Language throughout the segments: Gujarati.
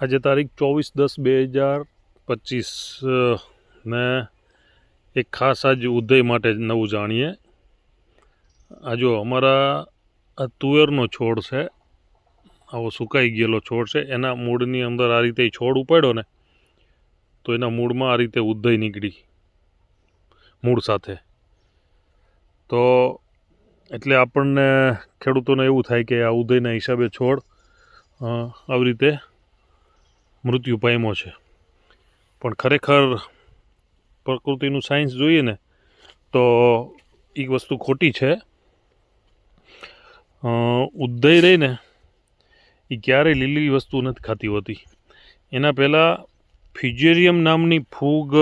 આજે તારીખ ચોવીસ દસ બે હજાર પચીસ ને એક ખાસ આજ ઉદય માટે નવું જાણીએ. આ જો અમારા તુવેરનો છોડ છે, આવો સુકાઈ ગયેલો છોડ છે, એના મૂળની અંદર આ રીતે છોડ ઉપાડ્યો ને, તો એના મૂળમાં આ રીતે ઉદય નીકળી મૂળ સાથે. તો એટલે આપણને ખેડૂતોને એવું થાય કે આ ઉદયના હિસાબે છોડ આવી રીતે મૃત્યુ પામ્યો છે. પણ ખરેખર પ્રકૃતિનું સાયન્સ જોઈએ ને, તો એ વસ્તુ ખોટી છે. ઉદય રહીને એ ક્યારેય લીલી વસ્તુ નથી ખાતી હોતી. એના પહેલાં ફ્યુજેરિયમ નામની ફૂગ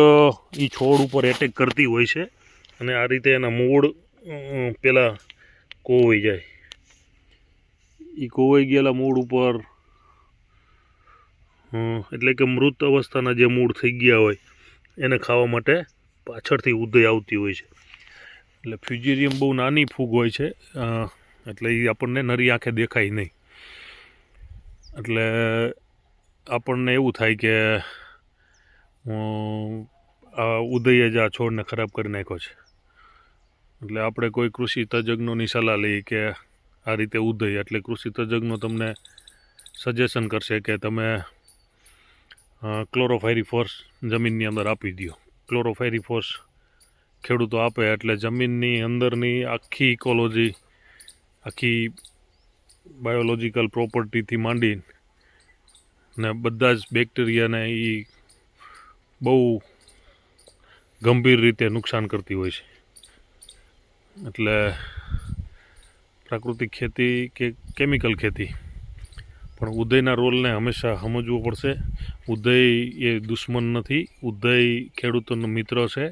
એ છોડ ઉપર એટેક કરતી હોય છે અને આ રીતે એના મૂળ પહેલાં કોવાઈ જાય. એ કોવાઈ ગયેલા મૂળ ઉપર એટલે કે મૃત અવસ્થાના જે મૂળ થઈ ગયા હોય, એને ખાવા માટે પાછળથી ઉદય આવતી હોય છે. એટલે ફ્યુજેરિયમ બહુ નાની ફૂગ હોય છે એટલે એ આપણને નરી આંખે દેખાય નહીં. એટલે આપણને એવું થાય કે આ ઉદયે જ આ છોડને ખરાબ કરી નાખ્યો છે. એટલે આપણે કોઈ કૃષિ તજજ્ઞોની સલાહ લઈએ કે આ રીતે ઉદય, એટલે કૃષિ તજજ્ઞો તમને સજેશન કરશે કે તમે ક્લોરોફાયરીફોસ જમીનની અંદર આપી દો ક્લોરોફાયરીફોસ ખેડૂતો આપે એટલે જમીનની અંદરની આખી ઇકોલોજી આખી બાયોલોજીકલ પ્રોપર્ટીથી માંડી ને બધા જ બેક્ટેરિયાને એ બહુ ગંભીર રીતે નુકસાન કરતી હોય છે. એટલે પ્રાકૃતિક ખેતી કે કેમિકલ ખેતી પણ ઉદયના રોલને હંમેશા સમજવો પડશે. ઉદય એ દુશ્મન નથી. ઉદય ખેડૂતોનો મિત્ર છે.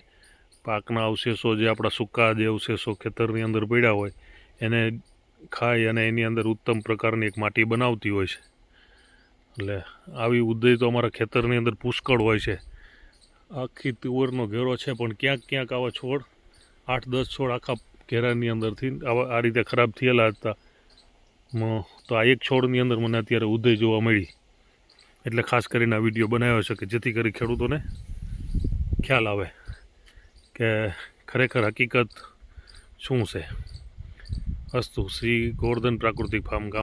પાકના અવશેષો જે આપણા સૂકા જે અવશેષો ખેતરની અંદર પડ્યા હોય, એને ખાઈ અને એની અંદર ઉત્તમ પ્રકારની એક માટી બનાવતી હોય છે. એટલે આવી ઉદય તો અમારા ખેતરની અંદર પુષ્કળ હોય છે. આખી તુવરનો ઘેરો છે, પણ ક્યાંક ક્યાંક આવા છોડ, આઠ દસ છોડ આખા ઘેરાની અંદરથી આવા આ રીતે ખરાબ થયેલા હતા. તો આ એક છોડની અંદર મને અત્યારે ઉદય જોવા મળી. એટલે ખાસ કરીને આ વીડિયો બનાવ્યો છે કે જેથી કરી ખેડૂતોને ખ્યાલ આવે કે ખરેખર હકીકત શું છે? અસ્તુ શ્રી ગોવર્ધન પ્રાકૃતિક ફાર્મ